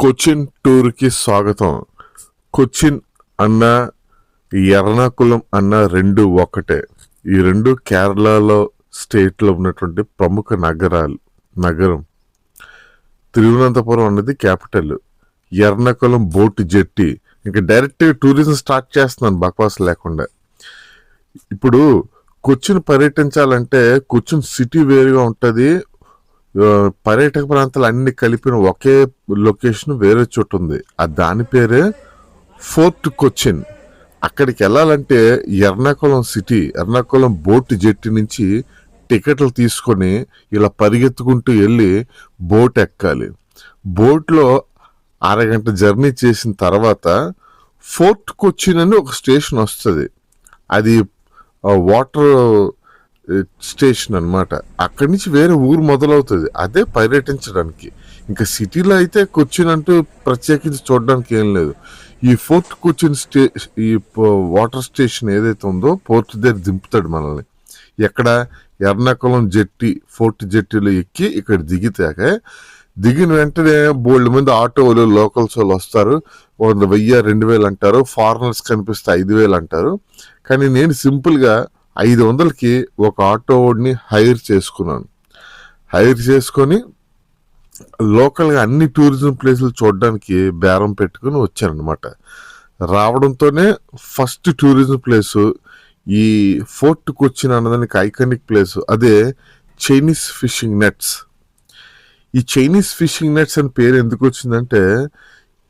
కొచ్చిన్ టూర్కి స్వాగతం. కొచ్చిన్ అన్న ఎర్నాకుళం అన్న రెండు ఒకటే ఈ రెండు కేరళలో స్టేట్లో ఉన్నటువంటి ప్రముఖ నగరాలు నగరం. తిరువనంతపురం అన్నది క్యాపిటల్. ఎర్నాకుళం బోట్ జెట్టి. ఇంకా డైరెక్ట్ టూరిజం స్టార్ట్ చేస్తున్నాను బక్వాస్ లేకుండా. ఇప్పుడు కొచ్చిన్ పర్యటించాలంటే కొచ్చిన్ సిటీ వేరుగా ఉంటుంది పర్యాటక ప్రాంతాలు అన్ని కలిపిన ఒకే లొకేషన్ వేరే చోటు ఉంది. ఆ దాని పేరే ఫోర్ట్ కొచ్చిన్. అక్కడికి వెళ్ళాలంటే Ernakulam city Ernakulam boat jetty నుంచి టికెట్లు తీసుకొని ఇలా పరిగెత్తుకుంటూ వెళ్ళి బోట్ ఎక్కాలి. బోట్లో అరగంట జర్నీ చేసిన తర్వాత ఫోర్ట్ కొచ్చిన్ అని ఒక స్టేషన్ వస్తుంది. అది వాటర్ స్టేషన్ అన్నమాట. అక్కడి నుంచి వేరే ఊరు మొదలవుతుంది. అదే పర్యటించడానికి. ఇంకా సిటీలో అయితే కొచ్చిన్ అంటూ ప్రత్యేకించి చూడడానికి ఏం లేదు. ఈ ఫోర్ట్ కొచ్చిన్ స్టే ఈ వాటర్ స్టేషన్ ఏదైతే ఉందో పోర్ట్ దగ్గర దింపుతాడు మనల్ని. ఎక్కడ? ఎర్నాకుళం జెట్టి ఫోర్ట్ జెట్టీలో ఎక్కి ఇక్కడ దిగితే దిగిన వెంటనే బోల్డ్ మంది ఆటోలు లోకల్స్ వాళ్ళు వస్తారు. వంద వెయ్యి రెండు వేలు అంటారు. ఫారినర్స్ కనిపిస్తే ఐదు వేలు అంటారు. కానీ నేను సింపుల్గా ఐదు వందలకి ఒక ఆటోని హైర్ చేసుకున్నాను. హైర్ చేసుకొని లోకల్గా అన్ని టూరిజం ప్లేసులు చూడడానికి బేరం పెట్టుకుని వచ్చానమాట రావడంతోనే ఫస్ట్ టూరిజం ప్లేసు ఈ ఫోర్ట్ కొచ్చిన్ అన్నదానికి ఐకానిక్ ప్లేస్ అదే చైనీస్ ఫిషింగ్ నెట్స్. ఈ చైనీస్ ఫిషింగ్ నెట్స్ అని పేరు ఎందుకు వచ్చిందంటే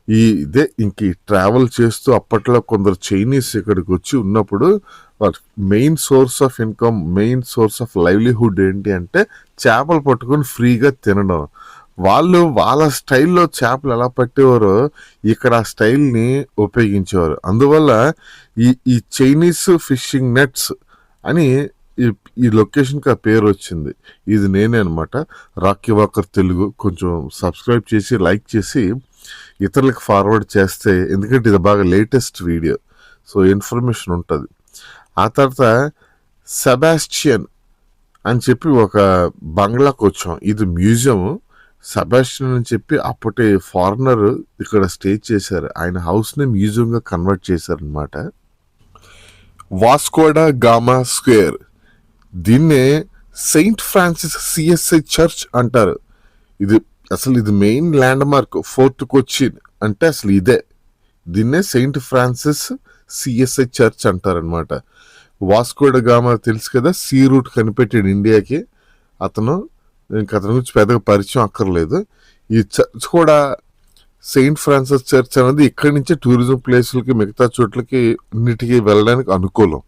ఈ ఇదే ఇంక ట్రావెల్ చేస్తూ అప్పట్లో కొందరు చైనీస్ ఇక్కడికి వచ్చి ఉన్నప్పుడు main source of income main source of livelihood ఏంటి అంటే చేపలు పట్టుకొని ఫ్రీగా తినడం. వాళ్ళు వాళ్ళ స్టైల్లో చేపలు ఎలా పట్టేవారో ఇక్కడ ఆ స్టైల్ని ఉపయోగించేవారు. అందువల్ల ఈ ఈ చైనీస్ ఫిషింగ్ నెట్స్ అని ఈ ఈ లొకేషన్కి ఆ పేరు వచ్చింది. ఇది నేనే అనమాట రాకీ వాకర్ తెలుగు. కొంచెం సబ్స్క్రైబ్ చేసి లైక్ చేసి ఇతరులకు ఫార్వర్డ్ చేస్తే ఎందుకంటే ఇది బాగా లేటెస్ట్ వీడియో సో ఇన్ఫర్మేషన్ ఉంటుంది. ఆ తర్వాత సెబాస్టియన్ అని చెప్పి ఒక బంగ్లాకు వచ్చాం. ఇది మ్యూజియం సెబాస్టియన్ అని చెప్పి అప్పటి ఫారినర్ ఇక్కడ స్టే చేశారు. ఆయన హౌస్ని మ్యూజియంగా కన్వర్ట్ చేశారనమాట వాస్కోడా గామా స్క్వేర్ దీన్నే సెయింట్ ఫ్రాన్సిస్ సిఎస్ఐ చర్చ్ అంటారు. ఇది అసలు ఇది main landmark fourth Cochin. అంటే అసలు ఇదే. దీన్నే సెయింట్ ఫ్రాన్సిస్ సిఎస్ఐ చర్చ్ అంటారనమాట వాస్కోడగామా తెలుసు కదా సీ రూట్ కనిపెట్టాడు ఇండియాకి. అతను ఇంక అతని గురించి పెద్దగా పరిచయం అక్కర్లేదు. ఈ చర్చ్ కూడా సెయింట్ ఫ్రాన్సిస్ చర్చ్ అనేది ఇక్కడి నుంచే టూరిజం ప్లేసులకి మిగతా చోట్లకి అన్నిటికీ వెళ్ళడానికి అనుకూలం.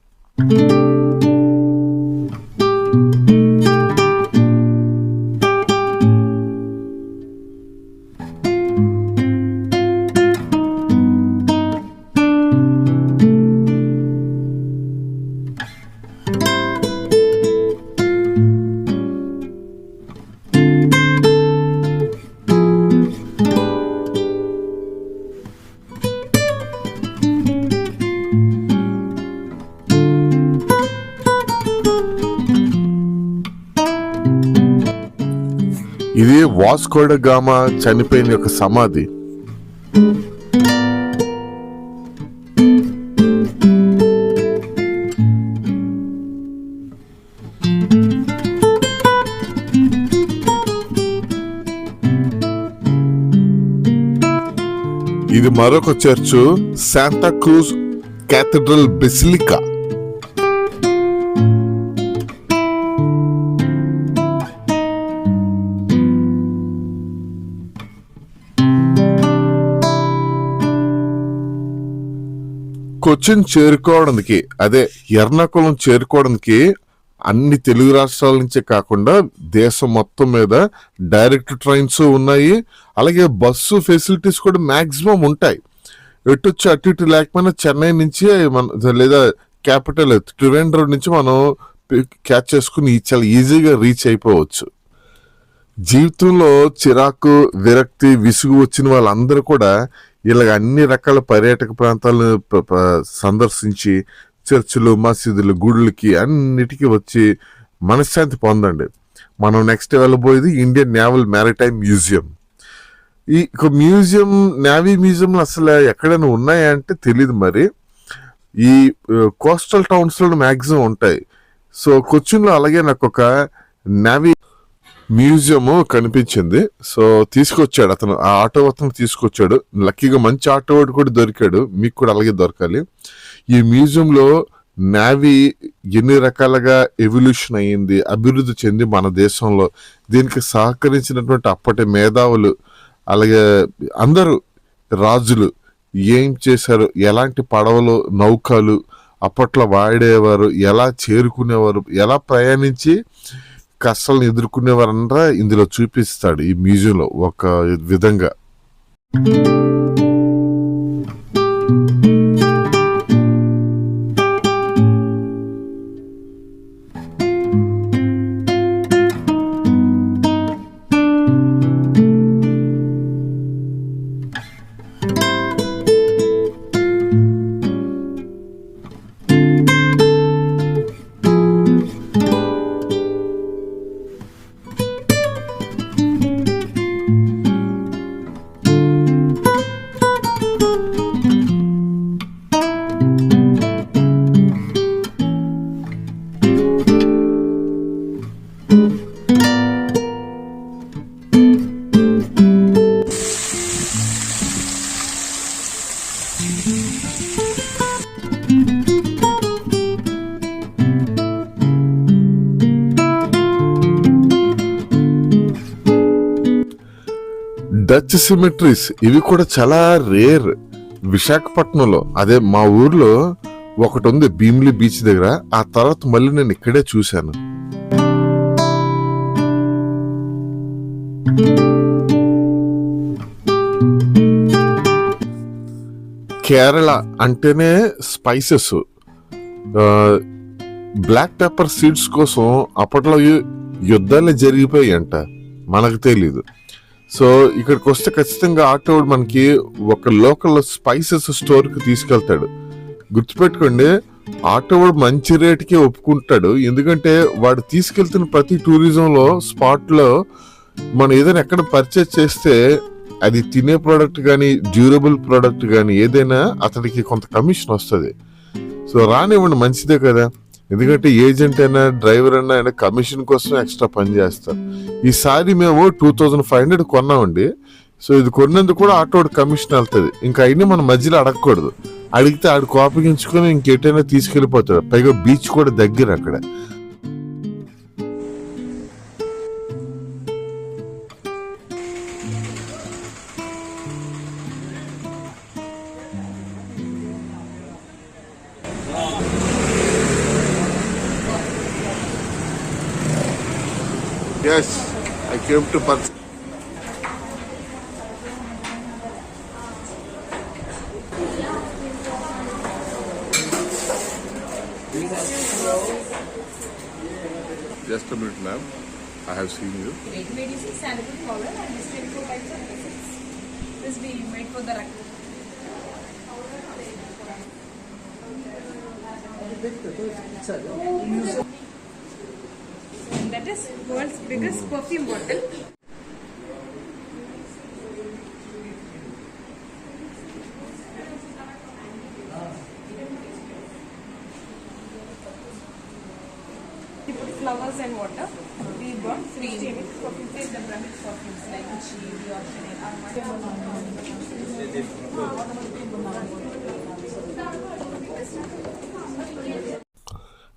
ఇది వాస్కోడ గామా చనిపోయిన యొక్క సమాధి. ఇది మరొక church Santa Cruz cathedral basilica Cochin చేరుకోవడానికి అదే ఎర్నాకుళం చేరుకోవడానికి అన్ని తెలుగు రాష్ట్రాల నుంచే కాకుండా దేశం మొత్తం మీద డైరెక్ట్ ట్రైన్స్ ఉన్నాయి. అలాగే బస్సు ఫెసిలిటీస్ కూడా మ్యాక్సిమం ఉంటాయి. ఎటు వచ్చి అటు ఇటు లేకపోయినా చెన్నై నుంచి మన లేదా క్యాపిటల్ త్రివేంద్రం నుంచి మనం క్యాచ్ చేసుకుని చాలా ఈజీగా రీచ్ అయిపోవచ్చు. జీవితంలో చిరాకు విరక్తి విసుగు వచ్చిన వాళ్ళందరూ కూడా ఇలాగ అన్ని రకాల పర్యాటక ప్రాంతాలను సందర్శించి చర్చిలు మసీదులు గుడులకి అన్నిటికీ వచ్చి మనశ్శాంతి పొందండి. మనం నెక్స్ట్ వెళ్ళబోయేది ఇండియన్ నేవల్ మ్యారిటైమ్ మ్యూజియం. ఈ మ్యూజియం నేవీ మ్యూజియం అసలు ఎక్కడైనా ఉన్నాయా అంటే తెలియదు మరి. ఈ కోస్టల్ టౌన్స్లో మ్యాక్సిమం ఉంటాయి. సో కొచ్చిన్లో అలాగే నాకు ఒక నేవీ మ్యూజియం కనిపించింది. సో తీసుకొచ్చాడు అతను. ఆ ఆటో అతను తీసుకొచ్చాడు. లక్కీగా మంచి ఆటో వాడు కూడా దొరికాడు. మీకు కూడా అలాగే దొరకాలి. ఈ మ్యూజియంలో నావీ ఎన్ని రకాలుగా ఎవల్యూషన్ అయ్యింది అభివృద్ధి చెంది మన దేశంలో. దీనికి సహకరించినటువంటి అప్పటి మేధావులు అలాగే అందరూ రాజులు ఏం చేశారు ఎలాంటి పడవలు నౌకలు అప్పట్లో వాడేవారు ఎలా చేరుకునేవారు ఎలా ప్రయాణించి కష్టాలను ఎదుర్కొనేవారంతా ఇందులో చూపిస్తాడు ఈ మ్యూజియంలో ఒక విధంగా. డచ్ సిమెట్రీస్ ఇవి కూడా చాలా రేర్ విశాఖపట్నంలో అదే మా ఊర్లో ఒకటి ఉంది భీమిలి బీచ్ దగ్గర. ఆ తర్వాత మళ్ళీ నేను ఇక్కడే చూశాను. కేరళ అంటేనే స్పైసెస్ బ్లాక్ పెప్పర్ సీడ్స్ కోసం అప్పట్లో యుద్ధాలు జరిగిపోయాయి అంట మనకు తెలీదు. సో ఇక్కడికి వస్తే ఖచ్చితంగా ఆటో మనకి ఒక లోకల్ స్పైసెస్ స్టోర్కి తీసుకెళ్తాడు. గుర్తుపెట్టుకోండి ఆటోవాడు మంచి రేటుకే ఒప్పుకుంటాడు. ఎందుకంటే వాడు తీసుకెళ్తున్న ప్రతి టూరిజంలో స్పాట్లో మనం ఏదైనా ఎక్కడ పర్చేస్ చేస్తే అది తినే ప్రోడక్ట్ కానీ డ్యూరబుల్ ప్రోడక్ట్ కానీ ఏదైనా అతనికి కొంత కమిషన్ వస్తుంది. సో రానివ్వండి మంచిదే కదా. ఎందుకంటే ఏజెంట్ అయినా డ్రైవర్ అయినా ఆయన కమిషన్ కోసం ఎక్స్ట్రా పని చేస్తారు. ఈసారి మేము టూ థౌజండ్ ఫైవ్ హండ్రెడ్ కొన్నామండి. సో ఇది కొన్నందుకు కూడా ఆటోడు కమిషన్ వెళ్తుంది. ఇంకా అయినా మన మధ్యలో అడగకూడదు. అడిగితే ఆడు కోపగించుకొని ఇంకెటైనా తీసుకెళ్ళిపోతాడు. పైగా బీచ్ కూడా దగ్గర అక్కడ. Yes, I came to purchase. Just a minute, ma'am. I have seen you. medicine, sanitary powder, and these 24 types of medicines. This we made for the rec- And that is world's biggest perfume bottle. We put flowers and water. We brought three perfumes, like the branded perfumes like Gucci, Dior, Chanel, Armani.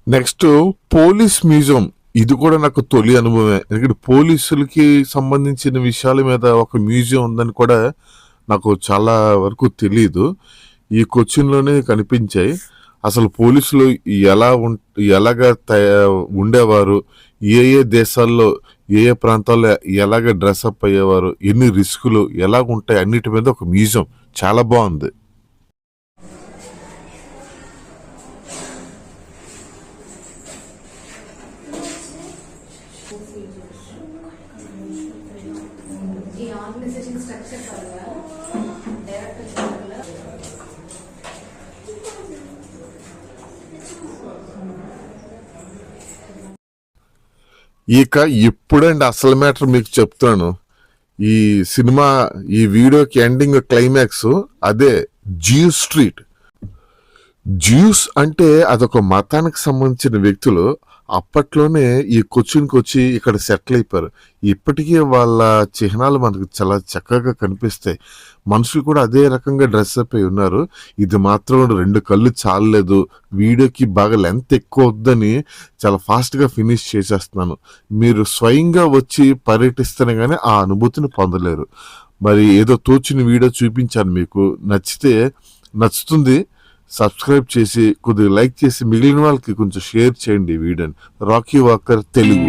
Next police museum ఇది కూడా నాకు తొలి అనుభవమే. ఎందుకంటే పోలీసులకి సంబంధించిన విషయాల మీద ఒక మ్యూజియం ఉందని కూడా నాకు చాలా వరకు తెలియదు ఈ కొచ్చిన్లోనే కనిపించాయి. అసలు పోలీసులు ఎలా ఉం ఎలాగ తయా ఉండేవారు? ఏ ఏ దేశాల్లో ఏ ఏ ప్రాంతాల్లో ఎలాగ డ్రెస్అప్ అయ్యేవారు? ఎన్ని రిస్కులు ఎలాగ ఉంటాయి? అన్నిటి మీద ఒక మ్యూజియం. చాలా బాగుంది ఈ సక్సెస్ స్ట్రక్చర్ డైరెక్ట్ ఇక ఇప్పుడండి అసలు మ్యాటర్ మీకు చెప్తాను ఈ సినిమా ఈ వీడియోకి ఎండింగ్ క్లైమాక్స్ అదే జ్యూస్ స్ట్రీట్. జ్యూస్ అంటే అదొక మతానికి సంబంధించిన వ్యక్తులు అప్పట్లోనే ఈ కొచ్చిన్కి వచ్చి ఇక్కడ సెటిల్ అయిపోయారు. ఇప్పటికీ వాళ్ళ చిహ్నాలు మనకు చాలా చక్కగా కనిపిస్తాయి. మనుషులు కూడా అదే రకంగా డ్రెస్ అప్ అయి ఉన్నారు. ఇది మాత్రం రెండు కళ్ళు చాలలేదు. వీడియోకి బాగా లెంత్ ఎక్కువ వద్దని చాలా ఫాస్ట్గా ఫినిష్ చేసేస్తున్నాను. మీరు స్వయంగా వచ్చి పర్యటిస్తేనే కానీ ఆ అనుభూతిని పొందలేరు. మరి ఏదో తోచిన వీడియో చూపించాను మీకు. నచ్చితే నచ్చుతుంది. సబ్స్క్రైబ్ చేసి కొద్దిగా లైక్ చేసి మిగిలిన వాళ్ళకి కొంచెం షేర్ చేయండి ఈ వీడియోని. Rocky Walker Telugu.